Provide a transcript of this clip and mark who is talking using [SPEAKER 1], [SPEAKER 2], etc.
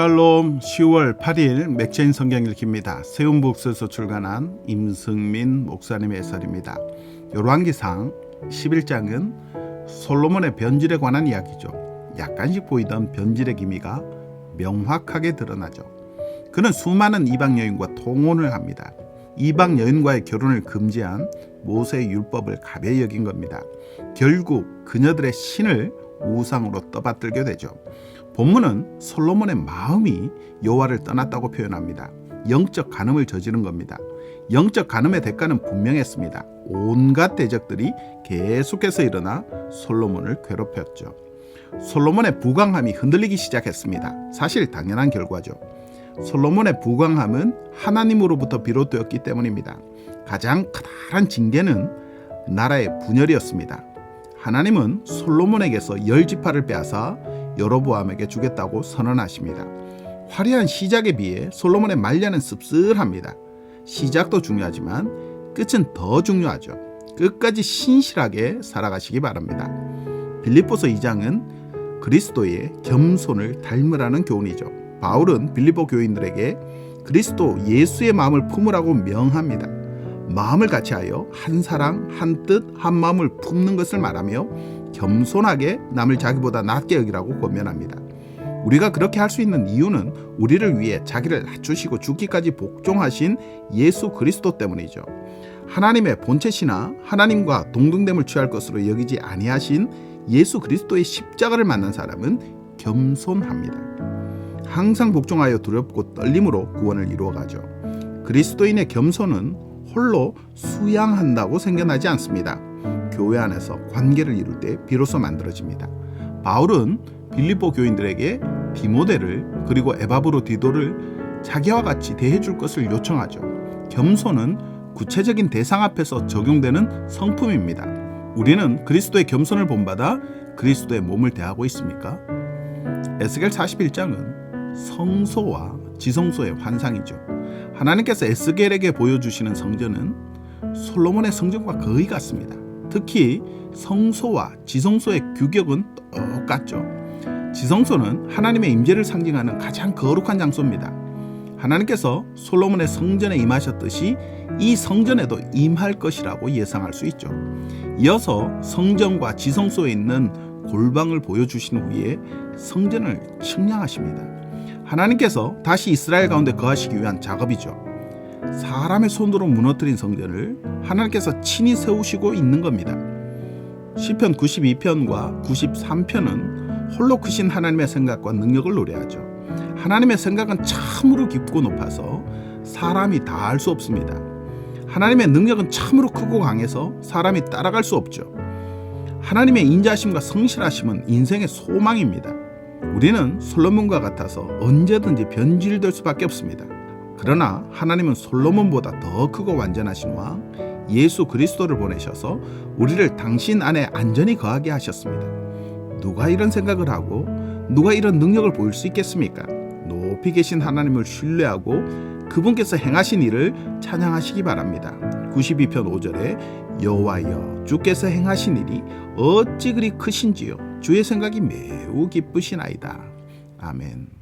[SPEAKER 1] 샬롬 10월 8일 맥체인 성경 읽기입니다. 세운북스에서 출간한 임승민 목사님의 해설입니다. 열왕기상 11장은 솔로몬의 변질에 관한 이야기죠. 약간씩 보이던 변질의 기미가 명확하게 드러나죠. 그는 수많은 이방 여인과 통혼을 합니다. 이방 여인과의 결혼을 금지한 모세의 율법을 가벼이 여긴 겁니다. 결국 그녀들의 신을 우상으로 떠받들게 되죠. 본문은 솔로몬의 마음이 여호와를 떠났다고 표현합니다. 영적 간음을 저지른 겁니다. 영적 간음의 대가는 분명했습니다. 온갖 대적들이 계속해서 일어나 솔로몬을 괴롭혔죠. 솔로몬의 부강함이 흔들리기 시작했습니다. 사실 당연한 결과죠. 솔로몬의 부강함은 하나님으로부터 비롯되었기 때문입니다. 가장 커다란 징계는 나라의 분열이었습니다. 하나님은 솔로몬에게서 열 지파를 빼앗아 여로보암에게 주겠다고 선언하십니다. 화려한 시작에 비해 솔로몬의 말년은 씁쓸합니다. 시작도 중요하지만 끝은 더 중요하죠. 끝까지 신실하게 살아가시기 바랍니다. 빌립보서 2장은 그리스도의 겸손을 닮으라는 교훈이죠. 바울은 빌립보 교인들에게 그리스도 예수의 마음을 품으라고 명합니다. 마음을 같이하여 한 사랑, 한 뜻, 한 마음을 품는 것을 말하며 겸손하게 남을 자기보다 낮게 여기라고 권면합니다. 우리가 그렇게 할 수 있는 이유는 우리를 위해 자기를 낮추시고 죽기까지 복종하신 예수 그리스도 때문이죠. 하나님의 본체시나 하나님과 동등됨을 취할 것으로 여기지 아니하신 예수 그리스도의 십자가를 만난 사람은 겸손합니다. 항상 복종하여 두렵고 떨림으로 구원을 이루어가죠. 그리스도인의 겸손은 홀로 수양한다고 생겨나지 않습니다. 교회 안에서 관계를 이룰 때 비로소 만들어집니다. 바울은 빌립보 교인들에게 디모데를 그리고 에바브로 디도를 자기와 같이 대해줄 것을 요청하죠. 겸손은 구체적인 대상 앞에서 적용되는 성품입니다. 우리는 그리스도의 겸손을 본받아 그리스도의 몸을 대하고 있습니까? 에스겔 41장은 성소와 지성소의 환상이죠. 하나님께서 에스겔에게 보여주시는 성전은 솔로몬의 성전과 거의 같습니다. 특히 성소와 지성소의 규격은 똑같죠. 지성소는 하나님의 임재를 상징하는 가장 거룩한 장소입니다. 하나님께서 솔로몬의 성전에 임하셨듯이 이 성전에도 임할 것이라고 예상할 수 있죠. 이어서 성전과 지성소에 있는 골방을 보여주신 후에 성전을 측량하십니다. 하나님께서 다시 이스라엘 가운데 거하시기 위한 작업이죠. 사람의 손으로 무너뜨린 성전을 하나님께서 친히 세우시고 있는 겁니다. 시편 92편과 93편은 홀로 크신 하나님의 생각과 능력을 노래하죠. 하나님의 생각은 참으로 깊고 높아서 사람이 다 알 수 없습니다. 하나님의 능력은 참으로 크고 강해서 사람이 따라갈 수 없죠. 하나님의 인자심과 성실하심은 인생의 소망입니다. 우리는 솔로몬과 같아서 언제든지 변질될 수밖에 없습니다. 그러나 하나님은 솔로몬보다 더 크고 완전하신 왕 예수 그리스도를 보내셔서 우리를 당신 안에 안전히 거하게 하셨습니다. 누가 이런 생각을 하고 누가 이런 능력을 보일 수 있겠습니까? 높이 계신 하나님을 신뢰하고 그분께서 행하신 일을 찬양하시기 바랍니다. 92편 5절에 여호와여 주께서 행하신 일이 어찌 그리 크신지요 주의 생각이 매우 기쁘시나이다. 아멘.